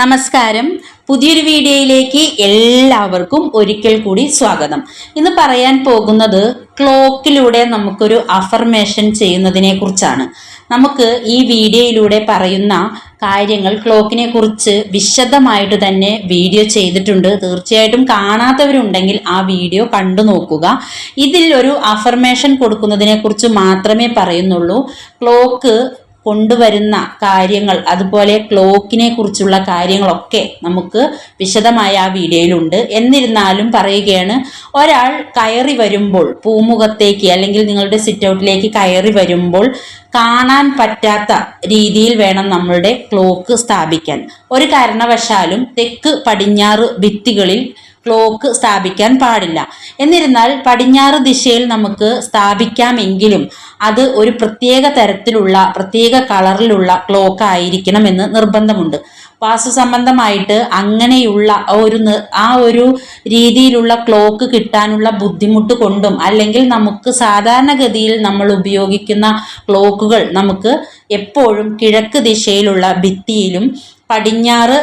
നമസ്കാരം. പുതിയൊരു വീഡിയോയിലേക്ക് എല്ലാവർക്കും ഒരിക്കൽ കൂടി സ്വാഗതം. ഇന്ന് പറയാൻ പോകുന്നത് ക്ലോക്കിലൂടെ നമുക്കൊരു അഫർമേഷൻ ചെയ്യുന്നതിനെ കുറിച്ചാണ്. നമുക്ക് ഈ വീഡിയോയിലൂടെ പറയുന്ന കാര്യങ്ങൾ ക്ലോക്കിനെ കുറിച്ച് വിശദമായിട്ട് തന്നെ വീഡിയോ ചെയ്തിട്ടുണ്ട്. തീർച്ചയായിട്ടും കാണാത്തവരുണ്ടെങ്കിൽ ആ വീഡിയോ കണ്ടു നോക്കുക. ഇതിൽ ഒരു അഫർമേഷൻ കൊടുക്കുന്നതിനെ കുറിച്ച് മാത്രമേ പറയുന്നുള്ളൂ. ക്ലോക്ക് കൊണ്ടുവരുന്ന കാര്യങ്ങൾ അതുപോലെ ക്ലോക്കിനെ കുറിച്ചുള്ള കാര്യങ്ങളൊക്കെ നമുക്ക് വിശദമായ ആ വീഡിയോയിലുണ്ട്. എന്നിരുന്നാലും പറയുകയാണ് ഒരാൾ കയറി വരുമ്പോൾ പൂമുഖത്തേക്ക് അല്ലെങ്കിൽ നിങ്ങളുടെ സിറ്റ് ഔട്ടിലേക്ക് കയറി വരുമ്പോൾ കാണാൻ പറ്റാത്ത രീതിയിൽ വേണം നമ്മളുടെ ക്ലോക്ക് സ്ഥാപിക്കാൻ. ഒരു കാരണവശാലും തെക്ക് പടിഞ്ഞാറ് ഭിത്തികളിൽ ക്ലോക്ക് സ്ഥാപിക്കാൻ പാടില്ല. എന്നിരുന്നാൽ പടിഞ്ഞാറ് ദിശയിൽ നമുക്ക് സ്ഥാപിക്കാമെങ്കിലും അത് ഒരു പ്രത്യേക തരത്തിലുള്ള പ്രത്യേക കളറിലുള്ള ക്ലോക്ക് ആയിരിക്കണം എന്ന് നിർബന്ധമുണ്ട്. വാസ്തു സംബന്ധമായിട്ട് അങ്ങനെയുള്ള ഒരു ആ ഒരു രീതിയിലുള്ള ക്ലോക്ക് കിട്ടാനുള്ള ബുദ്ധിമുട്ട് കൊണ്ടും അല്ലെങ്കിൽ നമുക്ക് സാധാരണഗതിയിൽ നമ്മൾ ഉപയോഗിക്കുന്ന ക്ലോക്കുകൾ നമുക്ക് എപ്പോഴും കിഴക്ക് ദിശയിലുള്ള ഭിത്തിയിലും പടിഞ്ഞാറ്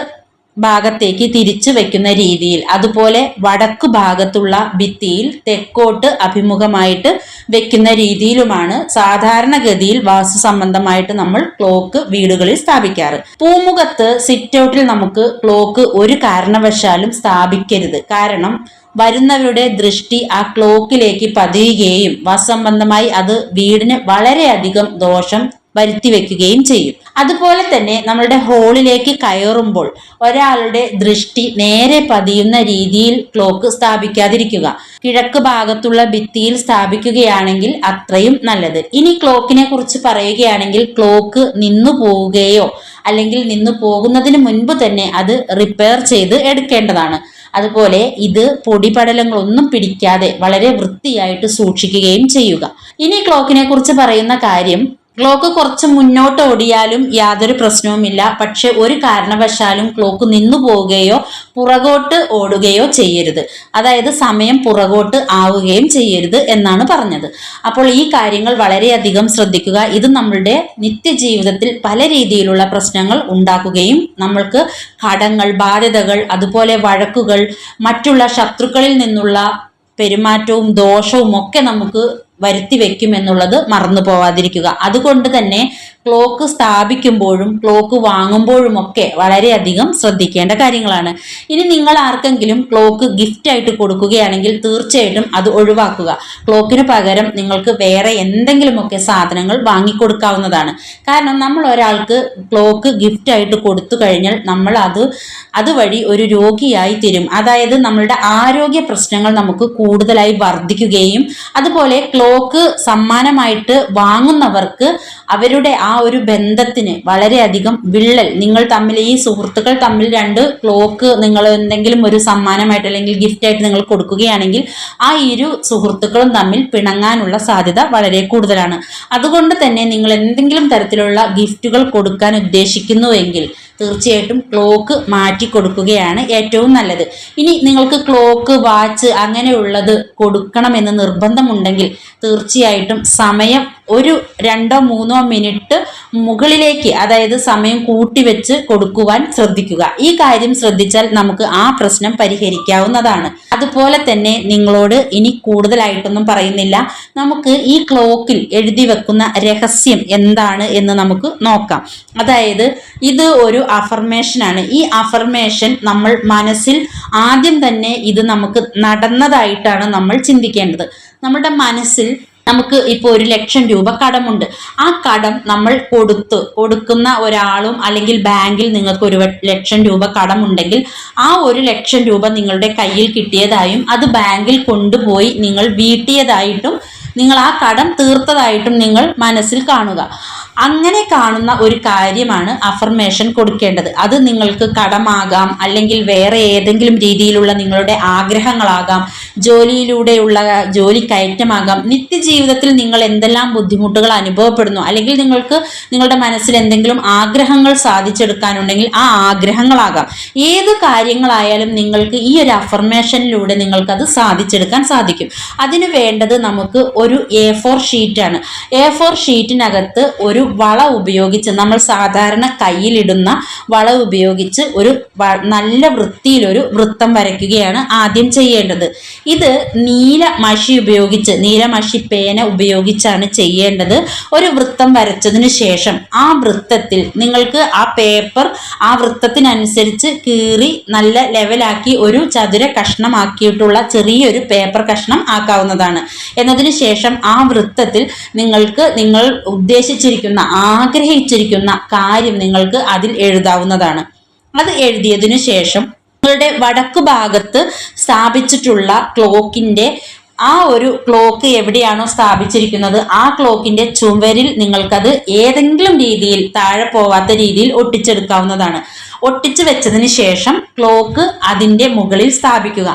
ഭാഗത്തേക്ക് തിരിച്ചു വെക്കുന്ന രീതിയിൽ അതുപോലെ വടക്ക് ഭാഗത്തുള്ള ഭിത്തിയിൽ തെക്കോട്ട് അഭിമുഖമായിട്ട് വെക്കുന്ന രീതിയിലുമാണ് സാധാരണഗതിയിൽ വാസ്തു സംബന്ധമായിട്ട് നമ്മൾ ക്ലോക്ക് വീടുകളിൽ സ്ഥാപിക്കാറ്. പൂമുഖത്ത് സിറ്റ് ഔട്ടിൽ നമുക്ക് ക്ലോക്ക് ഒരു കാരണവശാലും സ്ഥാപിക്കരുത്. കാരണം വരുന്നവരുടെ ദൃഷ്ടി ആ ക്ലോക്കിലേക്ക് പതിയുകയും വാസ്തു സംബന്ധമായി അത് വീടിന് വളരെയധികം ദോഷം വരുത്തി വെക്കുകയും ചെയ്യും. അതുപോലെ തന്നെ നമ്മളുടെ ഹോളിലേക്ക് കയറുമ്പോൾ ഒരാളുടെ ദൃഷ്ടി നേരെ പതിയുന്ന രീതിയിൽ ക്ലോക്ക് സ്ഥാപിക്കാതിരിക്കുക. കിഴക്ക് ഭാഗത്തുള്ള ഭിത്തിയിൽ സ്ഥാപിക്കുകയാണെങ്കിൽ അത്രയും നല്ലത്. ഇനി ക്ലോക്കിനെ കുറിച്ച് പറയുകയാണെങ്കിൽ ക്ലോക്ക് നിന്നു പോവുകയോ അല്ലെങ്കിൽ നിന്നു പോകുന്നതിന് മുൻപ് തന്നെ അത് റിപ്പയർ ചെയ്ത് എടുക്കേണ്ടതാണ്. അതുപോലെ ഇത് പൊടിപടലങ്ങളൊന്നും പിടിക്കാതെ വളരെ വൃത്തിയായിട്ട് സൂക്ഷിക്കുകയും ചെയ്യുക. ഇനി ക്ലോക്കിനെ കുറിച്ച് പറയുന്ന കാര്യം ക്ലോക്ക് കുറച്ച് മുന്നോട്ട് ഓടിയാലും യാതൊരു പ്രശ്നവുമില്ല. പക്ഷെ ഒരു കാരണവശാലും ക്ലോക്ക് നിന്നു പോവുകയോ പുറകോട്ട് ഓടുകയോ ചെയ്യരുത്. അതായത് സമയം പുറകോട്ട് ആവുകയും ചെയ്യരുത് എന്നാണ് പറഞ്ഞത്. അപ്പോൾ ഈ കാര്യങ്ങൾ വളരെയധികം ശ്രദ്ധിക്കുക. ഇത് നമ്മളുടെ നിത്യജീവിതത്തിൽ പല രീതിയിലുള്ള പ്രശ്നങ്ങൾ ഉണ്ടാക്കുകയും നമ്മൾക്ക് കടങ്ങൾ ബാധ്യതകൾ അതുപോലെ വഴക്കുകൾ മറ്റുള്ള ശത്രുക്കളിൽ നിന്നുള്ള പെരുമാറ്റവും ദോഷവും ഒക്കെ നമുക്ക് വരുത്തി വെക്കുമെന്നുള്ളത് മറന്നു പോവാതിരിക്കുക. അതുകൊണ്ട് തന്നെ ക്ലോക്ക് സ്ഥാപിക്കുമ്പോഴും ക്ലോക്ക് വാങ്ങുമ്പോഴും ഒക്കെ വളരെയധികം ശ്രദ്ധിക്കേണ്ട കാര്യങ്ങളാണ്. ഇനി നിങ്ങൾ ആർക്കെങ്കിലും ക്ലോക്ക് ഗിഫ്റ്റ് ആയിട്ട് കൊടുക്കുകയാണെങ്കിൽ തീർച്ചയായിട്ടും അത് ഒഴിവാക്കുക. ക്ലോക്കിന് പകരം നിങ്ങൾക്ക് വേറെ എന്തെങ്കിലുമൊക്കെ സാധനങ്ങൾ വാങ്ങിക്കൊടുക്കാവുന്നതാണ്. കാരണം നമ്മൾ ഒരാൾക്ക് ക്ലോക്ക് ഗിഫ്റ്റ് ആയിട്ട് കൊടുത്തു കഴിഞ്ഞാൽ നമ്മൾ അത് അതുവഴി ഒരു രോഗിയായി തീരും. അതായത് നമ്മളുടെ ആരോഗ്യ പ്രശ്നങ്ങൾ നമുക്ക് കൂടുതലായി വർദ്ധിക്കുകയും അതുപോലെ ക്ലോക്ക് സമ്മാനമായിട്ട് വാങ്ങുന്നവർക്ക് അവരുടെ ആ ഒരു ബന്ധത്തിന് വളരെയധികം വിള്ളൽ. നിങ്ങൾ തമ്മിൽ ഈ സുഹൃത്തുക്കൾ തമ്മിൽ രണ്ട് ക്ലോക്ക് നിങ്ങൾ എന്തെങ്കിലും ഒരു സമ്മാനമായിട്ട് അല്ലെങ്കിൽ ഗിഫ്റ്റ് ആയിട്ട് നിങ്ങൾ കൊടുക്കുകയാണെങ്കിൽ ആ ഇരു സുഹൃത്തുക്കളും തമ്മിൽ പിണങ്ങാനുള്ള സാധ്യത വളരെ കൂടുതലാണ്. അതുകൊണ്ട് തന്നെ നിങ്ങൾ എന്തെങ്കിലും തരത്തിലുള്ള ഗിഫ്റ്റുകൾ കൊടുക്കാൻ ഉദ്ദേശിക്കുന്നുവെങ്കിൽ തീർച്ചയായിട്ടും ക്ലോക്ക് മാറ്റി കൊടുക്കുകയാണ് ഏറ്റവും നല്ലത്. ഇനി നിങ്ങൾക്ക് ക്ലോക്ക് വാച്ച് അങ്ങനെയുള്ളത് കൊടുക്കണമെന്ന് നിർബന്ധമുണ്ടെങ്കിൽ തീർച്ചയായിട്ടും സമയം ഒരു രണ്ടോ മൂന്നോ മിനിറ്റ് മുകളിലേക്ക് അതായത് സമയം കൂട്ടിവെച്ച് കൊടുക്കുവാൻ ശ്രദ്ധിക്കുക. ഈ കാര്യം ശ്രദ്ധിച്ചാൽ നമുക്ക് ആ പ്രശ്നം പരിഹരിക്കാവുന്നതാണ്. അതുപോലെ തന്നെ നിങ്ങളോട് ഇനി കൂടുതലായിട്ടൊന്നും പറയുന്നില്ല. നമുക്ക് ഈ ക്ലോക്കിൽ എഴുതി വെക്കുന്ന രഹസ്യം എന്താണ് എന്ന് നമുക്ക് നോക്കാം. അതായത് ഇത് ഒരു അഫർമേഷനാണ് ഈ അഫർമേഷൻ നമ്മൾ മനസ്സിൽ ആദ്യം തന്നെ ഇത് നമുക്ക് നടന്നതായിട്ടാണ് നമ്മൾ ചിന്തിക്കേണ്ടത്. നമ്മുടെ മനസ്സിൽ നമുക്ക് ഇപ്പോൾ ഒരു ലക്ഷം രൂപ കടമുണ്ട്. ആ കടം നമ്മൾ കൊടുത്ത് കൊടുക്കുന്ന ഒരാളും അല്ലെങ്കിൽ ബാങ്കിൽ നിങ്ങൾക്ക് ഒരു ലക്ഷം രൂപ കടമുണ്ടെങ്കിൽ ആ ഒരു ലക്ഷം രൂപ നിങ്ങളുടെ കയ്യിൽ കിട്ടിയതായും അത് ബാങ്കിൽ കൊണ്ടുപോയി നിങ്ങൾ വീട്ടിയതായിട്ടും നിങ്ങൾ ആ കടം തീർത്തതായിട്ടും നിങ്ങൾ മനസ്സിൽ കാണുക. അങ്ങനെ കാണുന്ന ഒരു കാര്യമാണ് അഫർമേഷൻ കൊടുക്കേണ്ടത്. അത് നിങ്ങൾക്ക് കടമാകാം അല്ലെങ്കിൽ വേറെ ഏതെങ്കിലും രീതിയിലുള്ള നിങ്ങളുടെ ആഗ്രഹങ്ങളാകാം. ജോലിയിലൂടെയുള്ള ജോലി കയറ്റമാകാം. നിത്യജീവിതത്തിൽ നിങ്ങൾ എന്തെല്ലാം ബുദ്ധിമുട്ടുകൾ അനുഭവപ്പെടുന്നു? അല്ലെങ്കിൽ നിങ്ങൾക്ക് നിങ്ങളുടെ മനസ്സിൽ എന്തെങ്കിലും ആഗ്രഹങ്ങൾ സാധിച്ചെടുക്കാനുണ്ടെങ്കിൽ ആ ആഗ്രഹങ്ങളാകാം. ഏത് കാര്യങ്ങളായാലും നിങ്ങൾക്ക് ഈ ഒരു അഫർമേഷനിലൂടെ നിങ്ങൾക്കത് സാധിച്ചെടുക്കാൻ സാധിക്കും. അതിന് വേണ്ടത് നമുക്ക് ഒരു എ ഫോർ ഷീറ്റാണ് എ ഫോർ ഷീറ്റിനകത്ത് ഒരു വള ഉപയോഗിച്ച് നമ്മൾ സാധാരണ കയ്യിലിടുന്ന വള ഉപയോഗിച്ച് ഒരു നല്ല വൃത്തിയിലൊരു വൃത്തം വരയ്ക്കുകയാണ് ആദ്യം ചെയ്യേണ്ടത്. ഇത് നീല മഷി ഉപയോഗിച്ച് നീല മഷി പേന ഉപയോഗിച്ചാണ് ചെയ്യേണ്ടത്. ഒരു വൃത്തം വരച്ചതിന് ശേഷം ആ വൃത്തത്തിൽ നിങ്ങൾക്ക് ആ പേപ്പർ ആ വൃത്തത്തിനനുസരിച്ച് കീറി നല്ല ലെവലാക്കി ഒരു ചതുര കഷ്ണമാക്കിയിട്ടുള്ള ചെറിയൊരു പേപ്പർ കഷ്ണം ആക്കാവുന്നതാണ്. എന്നതിന് ശേഷം ആ വൃത്തത്തിൽ നിങ്ങൾക്ക് നിങ്ങൾ ഉദ്ദേശിച്ചിരിക്കുന്ന ആഗ്രഹിച്ചിരിക്കുന്ന കാര്യം നിങ്ങൾക്ക് അതിൽ എഴുതാവുന്നതാണ്. അത് എഴുതിയതിനു ശേഷം നിങ്ങളുടെ വടക്കു ഭാഗത്ത് സ്ഥാപിച്ചിട്ടുള്ള ക്ലോക്കിന്റെ ആ ഒരു ക്ലോക്ക് എവിടെയാണോ സ്ഥാപിച്ചിരിക്കുന്നത് ആ ക്ലോക്കിന്റെ ചുവരിൽ നിങ്ങൾക്കത് ഏതെങ്കിലും രീതിയിൽ താഴെ പോവാത്ത രീതിയിൽ ഒട്ടിച്ചെടുക്കാവുന്നതാണ്. ഒട്ടിച്ചു വെച്ചതിന് ശേഷം ക്ലോക്ക് അതിന്റെ മുകളിൽ സ്ഥാപിക്കുക.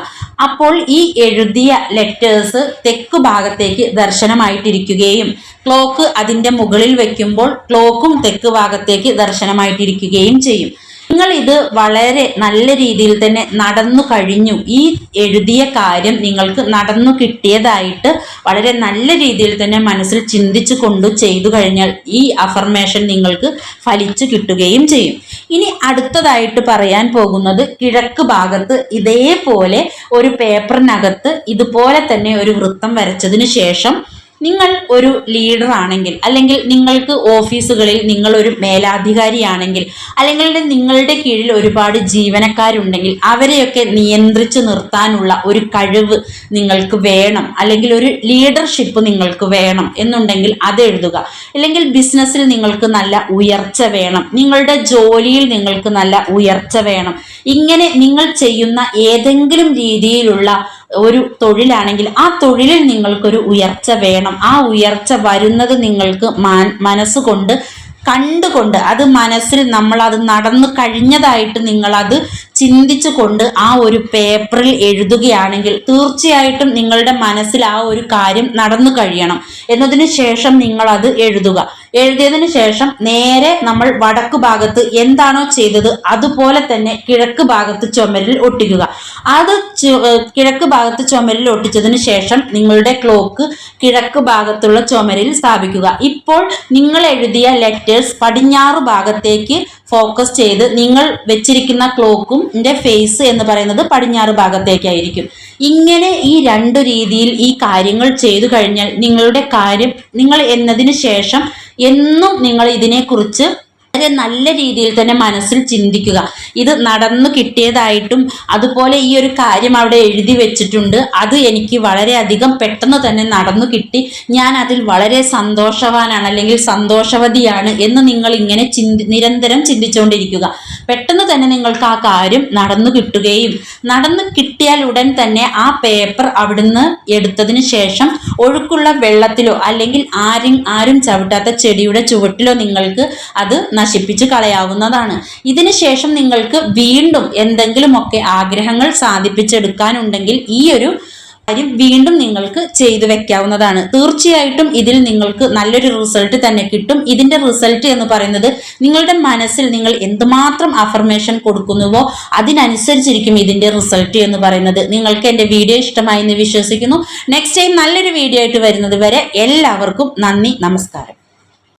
അപ്പോൾ ഈ എഴുതിയ ലെറ്റേഴ്സ് തെക്കു ഭാഗത്തേക്ക് ദർശനമായിട്ടിരിക്കുകയും ക്ലോക്ക് അതിന്റെ മുകളിൽ വെക്കുമ്പോൾ ക്ലോക്കും തെക്ക് ഭാഗത്തേക്ക് ദർശനമായിട്ടിരിക്കുകയും ചെയ്യും. നിങ്ങൾ ഇത് വളരെ നല്ല രീതിയിൽ തന്നെ നടന്നു കഴിഞ്ഞു. ഈ എഴുതിയ കാര്യം നിങ്ങൾക്ക് നടന്നു കിട്ടിയതായിട്ട് വളരെ നല്ല രീതിയിൽ തന്നെ മനസ്സിൽ ചിന്തിച്ചു കൊണ്ട് ചെയ്തു കഴിഞ്ഞാൽ ഈ അഫർമേഷൻ നിങ്ങൾക്ക് ഫലിച്ചു കിട്ടുകയും ചെയ്യും. ഇനി അടുത്തതായിട്ട് പറയാൻ പോകുന്നത് കിഴക്ക് ഭാഗത്ത് ഇതേപോലെ ഒരു പേപ്പറിനകത്ത് ഇതുപോലെ തന്നെ ഒരു വൃത്തം വരച്ചതിന് ശേഷം നിങ്ങൾ ഒരു ലീഡർ ആണെങ്കിൽ അല്ലെങ്കിൽ നിങ്ങൾക്ക് ഓഫീസുകളിൽ നിങ്ങൾ ഒരു മേലാധികാരിയാണെങ്കിൽ അല്ലെങ്കിൽ നിങ്ങളുടെ കീഴിൽ ഒരുപാട് ജീവനക്കാരുണ്ടെങ്കിൽ അവരെയൊക്കെ നിയന്ത്രിച്ചു നിർത്താനുള്ള ഒരു കഴിവ് നിങ്ങൾക്ക് വേണം അല്ലെങ്കിൽ ഒരു ലീഡർഷിപ്പ് നിങ്ങൾക്ക് വേണം എന്നുണ്ടെങ്കിൽ അത് എഴുതുക. അല്ലെങ്കിൽ ബിസിനസ്സിൽ നിങ്ങൾക്ക് നല്ല ഉയർച്ച വേണം നിങ്ങളുടെ ജോലിയിൽ നിങ്ങൾക്ക് നല്ല ഉയർച്ച വേണം. ഇങ്ങനെ നിങ്ങൾ ചെയ്യുന്ന ഏതെങ്കിലും രീതിയിലുള്ള ഒരു തൊഴിലാണെങ്കിൽ ആ തൊഴിലിൽ നിങ്ങൾക്കൊരു ഉയർച്ച വേണം. ആ ഉയർച്ച വരുന്നത് നിങ്ങൾക്ക് മനസ്സുകൊണ്ട് കണ്ടുകൊണ്ട് അത് മനസ്സിൽ നമ്മൾ അത് നടന്നു കഴിഞ്ഞതായിട്ട് നിങ്ങൾ അത് ചിന്തിച്ചുകൊണ്ട് ആ ഒരു പേപ്പറിൽ എഴുതുകയാണെങ്കിൽ തീർച്ചയായിട്ടും നിങ്ങളുടെ മനസ്സിൽ ആ ഒരു കാര്യം നടന്നു കഴിയണം. എന്നതിന് ശേഷം നിങ്ങൾ അത് എഴുതുക. എഴുതിയതിനു ശേഷം നേരെ നമ്മൾ വടക്ക് ഭാഗത്ത് എന്താണോ ചെയ്തത് അതുപോലെ തന്നെ കിഴക്ക് ഭാഗത്ത് ചുമരിൽ ഒട്ടിക്കുക. അത് കിഴക്ക് ഭാഗത്ത് ചുമരിൽ ഒട്ടിച്ചതിന് ശേഷം നിങ്ങളുടെ ക്ലോക്ക് കിഴക്ക് ഭാഗത്തുള്ള ചുമരിൽ സ്ഥാപിക്കുക. ഇപ്പോൾ നിങ്ങൾ എഴുതിയ ലെറ്റേഴ്സ് പടിഞ്ഞാറ് ഭാഗത്തേക്ക് ഫോക്കസ് ചെയ്ത് നിങ്ങൾ വെച്ചിരിക്കുന്ന ക്ലോക്കും ഫേസ് എന്ന് പറയുന്നത് പടിഞ്ഞാറ് ഭാഗത്തേക്കായിരിക്കും. ഇങ്ങനെ ഈ രണ്ടു രീതിയിൽ ഈ കാര്യങ്ങൾ ചെയ്തു കഴിഞ്ഞാൽ നിങ്ങളുടെ കാര്യം നിങ്ങൾ എന്നതിന് ശേഷം എന്നും നിങ്ങൾ ഇതിനെക്കുറിച്ച് വളരെ നല്ല രീതിയിൽ തന്നെ മനസ്സിൽ ചിന്തിക്കുക. ഇത് നടന്നു കിട്ടിയതായിട്ടും അതുപോലെ ഈ ഒരു കാര്യം അവിടെ എഴുതി വെച്ചിട്ടുണ്ട്. അത് എനിക്ക് വളരെയധികം പെട്ടെന്ന് തന്നെ നടന്നു കിട്ടി. ഞാൻ അതിൽ വളരെ സന്തോഷവാനാണ് അല്ലെങ്കിൽ സന്തോഷവതിയാണ് എന്ന് നിങ്ങൾ ഇങ്ങനെ ചിന്തി നിരന്തരം ചിന്തിച്ചുകൊണ്ടിരിക്കുക. പെട്ടെന്ന് തന്നെ നിങ്ങൾക്ക് ആ കാര്യം നടന്നു കിട്ടുകയും നടന്നു കിട്ടിയാൽ ഉടൻ തന്നെ ആ പേപ്പർ അവിടുന്ന് എടുത്തതിന് ശേഷം ഒഴുക്കുള്ള വെള്ളത്തിലോ അല്ലെങ്കിൽ ആരും ആരും ചവിട്ടാത്ത ചെടിയുടെ ചുവട്ടിലോ നിങ്ങൾക്ക് അത് നശിപ്പിച്ച് കളയാവുന്നതാണ്. ഇതിനുശേഷം നിങ്ങൾക്ക് വീണ്ടും എന്തെങ്കിലുമൊക്കെ ആഗ്രഹങ്ങൾ സാധിപ്പിച്ചെടുക്കാനുണ്ടെങ്കിൽ ഈ ഒരു കാര്യം വീണ്ടും നിങ്ങൾക്ക് ചെയ്തു വെക്കാവുന്നതാണ്. തീർച്ചയായിട്ടും ഇതിൽ നിങ്ങൾക്ക് നല്ലൊരു റിസൾട്ട് തന്നെ കിട്ടും. ഇതിന്റെ റിസൾട്ട് എന്ന് പറയുന്നത് നിങ്ങളുടെ മനസ്സിൽ നിങ്ങൾ എന്തുമാത്രം അഫർമേഷൻ കൊടുക്കുന്നുവോ അതിനനുസരിച്ചിരിക്കും ഇതിന്റെ റിസൾട്ട് എന്ന് പറയുന്നത്. നിങ്ങൾക്ക് എന്റെ വീഡിയോ ഇഷ്ടമായി എന്ന് വിശ്വസിക്കുന്നു. നെക്സ്റ്റ് ടൈം നല്ലൊരു വീഡിയോ ആയിട്ട് വരുന്നത് വരെ എല്ലാവർക്കും നന്ദി നമസ്കാരം.